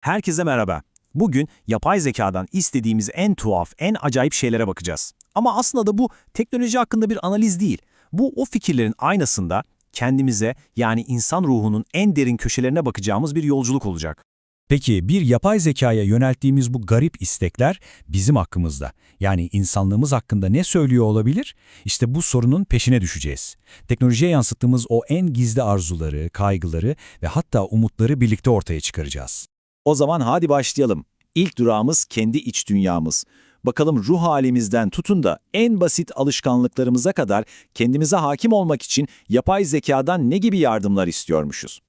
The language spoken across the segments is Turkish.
Herkese merhaba. Bugün yapay zekadan istediğimiz en tuhaf, en acayip şeylere bakacağız. Ama aslında da bu teknoloji hakkında bir analiz değil. Bu o fikirlerin aynasında kendimize yani insan ruhunun en derin köşelerine bakacağımız bir yolculuk olacak. Peki bir yapay zekaya yönelttiğimiz bu garip istekler bizim hakkımızda, yani insanlığımız hakkında ne söylüyor olabilir? İşte bu sorunun peşine düşeceğiz. Teknolojiye yansıttığımız o en gizli arzuları, kaygıları ve hatta umutları birlikte ortaya çıkaracağız. O zaman hadi başlayalım. İlk durağımız kendi iç dünyamız. Bakalım ruh halimizden tutun da en basit alışkanlıklarımıza kadar kendimize hakim olmak için yapay zekadan ne gibi yardımlar istiyormuşuz?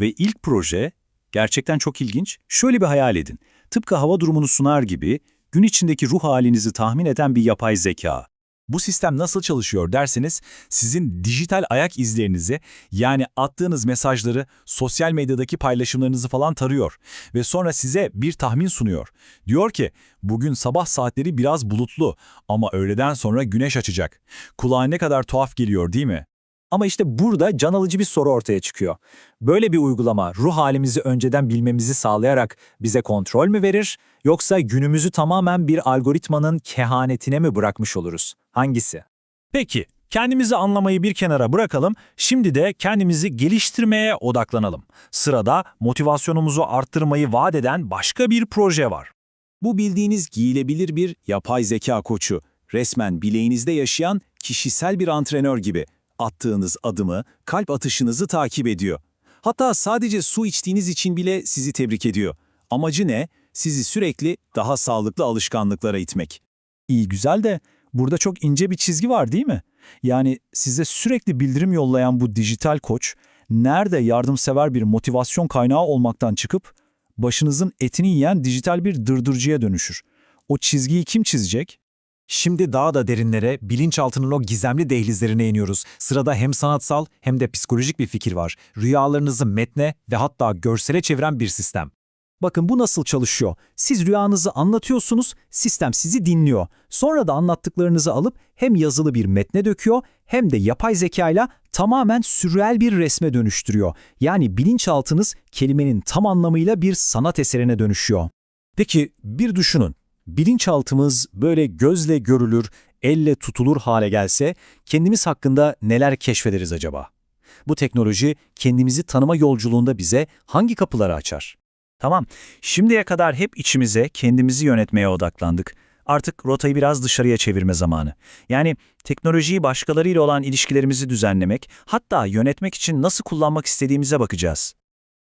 Ve ilk proje gerçekten çok ilginç. Şöyle bir hayal edin. Tıpkı hava durumunu sunar gibi gün içindeki ruh halinizi tahmin eden bir yapay zeka. Bu sistem nasıl çalışıyor derseniz sizin dijital ayak izlerinizi yani attığınız mesajları, sosyal medyadaki paylaşımlarınızı falan tarıyor ve sonra size bir tahmin sunuyor. Diyor ki bugün sabah saatleri biraz bulutlu ama öğleden sonra güneş açacak. Kulağa ne kadar tuhaf geliyor değil mi? Ama işte burada can alıcı bir soru ortaya çıkıyor. Böyle bir uygulama ruh halimizi önceden bilmemizi sağlayarak bize kontrol mü verir yoksa günümüzü tamamen bir algoritmanın kehanetine mi bırakmış oluruz? Hangisi? Peki, kendimizi anlamayı bir kenara bırakalım, şimdi de kendimizi geliştirmeye odaklanalım. Sırada motivasyonumuzu arttırmayı vaat eden başka bir proje var. Bu bildiğiniz giyilebilir bir yapay zeka koçu. Resmen bileğinizde yaşayan kişisel bir antrenör gibi. Attığınız adımı, kalp atışınızı takip ediyor. Hatta sadece su içtiğiniz için bile sizi tebrik ediyor. Amacı ne? Sizi sürekli daha sağlıklı alışkanlıklara itmek. İyi güzel de burada çok ince bir çizgi var değil mi? Yani size sürekli bildirim yollayan bu dijital koç nerede yardımsever bir motivasyon kaynağı olmaktan çıkıp başınızın etini yiyen dijital bir dırdırcıya dönüşür. O çizgiyi kim çizecek? Şimdi daha da derinlere, bilinçaltının o gizemli dehlizlerine iniyoruz. Sırada hem sanatsal hem de psikolojik bir fikir var. Rüyalarınızı metne ve hatta görsele çeviren bir sistem. Bakın bu nasıl çalışıyor. Siz rüyanızı anlatıyorsunuz, sistem sizi dinliyor. Sonra da anlattıklarınızı alıp hem yazılı bir metne döküyor hem de yapay zekayla tamamen sürreel bir resme dönüştürüyor. Yani bilinçaltınız kelimenin tam anlamıyla bir sanat eserine dönüşüyor. Peki bir düşünün. Bilinçaltımız böyle gözle görülür, elle tutulur hale gelse kendimiz hakkında neler keşfederiz acaba? Bu teknoloji kendimizi tanıma yolculuğunda bize hangi kapıları açar? Tamam, şimdiye kadar hep içimize, kendimizi yönetmeye odaklandık. Artık rotayı biraz dışarıya çevirme zamanı. Yani teknolojiyi başkalarıyla olan ilişkilerimizi düzenlemek, hatta yönetmek için nasıl kullanmak istediğimize bakacağız.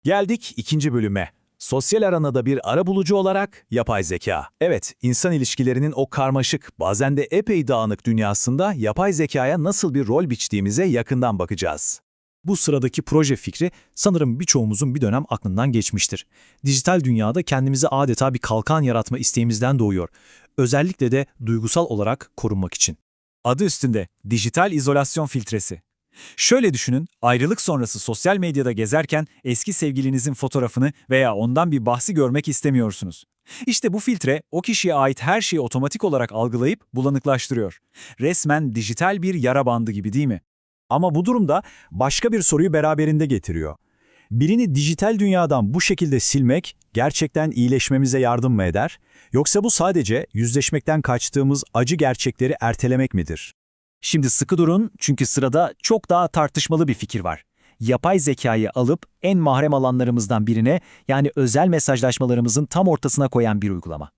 Geldik ikinci bölüme. Sosyal aranada bir arabulucu olarak yapay zeka. Evet, insan ilişkilerinin o karmaşık, bazen de epey dağınık dünyasında yapay zekaya nasıl bir rol biçtiğimize yakından bakacağız. Bu sıradaki proje fikri sanırım birçoğumuzun bir dönem aklından geçmiştir. Dijital dünyada kendimize adeta bir kalkan yaratma isteğimizden doğuyor. Özellikle de duygusal olarak korunmak için. Adı üstünde dijital izolasyon filtresi. Şöyle düşünün, ayrılık sonrası sosyal medyada gezerken eski sevgilinizin fotoğrafını veya ondan bir bahsi görmek istemiyorsunuz. İşte bu filtre o kişiye ait her şeyi otomatik olarak algılayıp bulanıklaştırıyor. Resmen dijital bir yara bandı gibi değil mi? Ama bu durumda başka bir soruyu beraberinde getiriyor. Birini dijital dünyadan bu şekilde silmek gerçekten iyileşmemize yardım mı eder? Yoksa bu sadece yüzleşmekten kaçtığımız acı gerçekleri ertelemek midir? Şimdi sıkı durun çünkü sırada çok daha tartışmalı bir fikir var. Yapay zekayı alıp en mahrem alanlarımızdan birine yani özel mesajlaşmalarımızın tam ortasına koyan bir uygulama.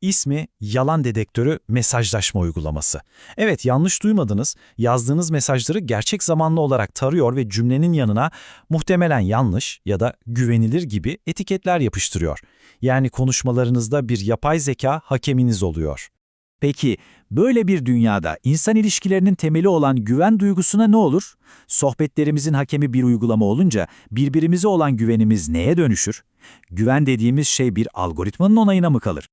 İsmi Yalan Dedektörü Mesajlaşma Uygulaması. Evet yanlış duymadınız. Yazdığınız mesajları gerçek zamanlı olarak tarıyor ve cümlenin yanına muhtemelen yanlış ya da güvenilir gibi etiketler yapıştırıyor. Yani konuşmalarınızda bir yapay zeka hakeminiz oluyor. Peki böyle bir dünyada insan ilişkilerinin temeli olan güven duygusuna ne olur? Sohbetlerimizin hakemi bir uygulama olunca birbirimize olan güvenimiz neye dönüşür? Güven dediğimiz şey bir algoritmanın onayına mı kalır?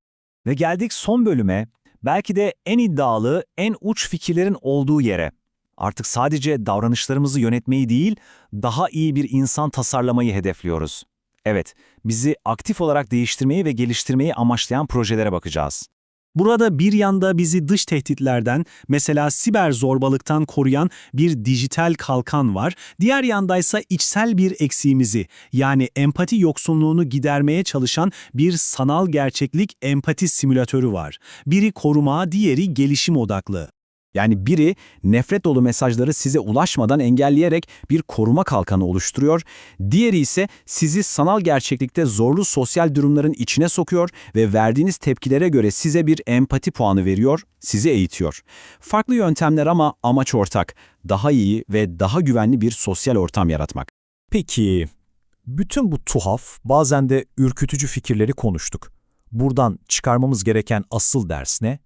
Ve geldik son bölüme, belki de en iddialı, en uç fikirlerin olduğu yere. Artık sadece davranışlarımızı yönetmeyi değil, daha iyi bir insan tasarlamayı hedefliyoruz. Evet, bizi aktif olarak değiştirmeyi ve geliştirmeyi amaçlayan projelere bakacağız. Burada bir yanda bizi dış tehditlerden, mesela siber zorbalıktan koruyan bir dijital kalkan var. Diğer yandaysa içsel bir eksiğimizi, yani empati yoksunluğunu gidermeye çalışan bir sanal gerçeklik empati simülatörü var. Biri koruma, diğeri gelişim odaklı. Yani biri nefret dolu mesajları size ulaşmadan engelleyerek bir koruma kalkanı oluşturuyor, diğeri ise sizi sanal gerçeklikte zorlu sosyal durumların içine sokuyor ve verdiğiniz tepkilere göre size bir empati puanı veriyor, sizi eğitiyor. Farklı yöntemler ama amaç ortak, daha iyi ve daha güvenli bir sosyal ortam yaratmak. Peki, bütün bu tuhaf, bazen de ürkütücü fikirleri konuştuk. Buradan çıkarmamız gereken asıl ders ne?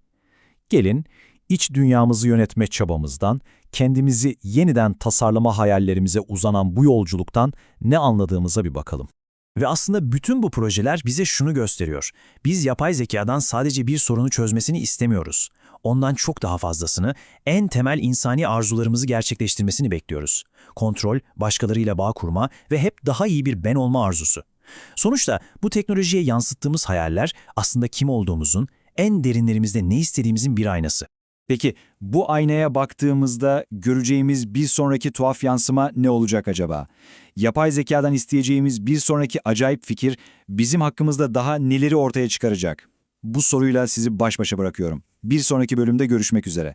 Gelin, iç dünyamızı yönetme çabamızdan, kendimizi yeniden tasarlama hayallerimize uzanan bu yolculuktan ne anladığımıza bir bakalım. Ve aslında bütün bu projeler bize şunu gösteriyor. Biz yapay zekadan sadece bir sorunu çözmesini istemiyoruz. Ondan çok daha fazlasını, en temel insani arzularımızı gerçekleştirmesini bekliyoruz. Kontrol, başkalarıyla bağ kurma ve hep daha iyi bir ben olma arzusu. Sonuçta bu teknolojiye yansıttığımız hayaller aslında kim olduğumuzun, en derinlerimizde ne istediğimizin bir aynası. Peki bu aynaya baktığımızda göreceğimiz bir sonraki tuhaf yansıma ne olacak acaba? Yapay zekadan isteyeceğimiz bir sonraki acayip fikir bizim hakkımızda daha neleri ortaya çıkaracak? Bu soruyla sizi baş başa bırakıyorum. Bir sonraki bölümde görüşmek üzere.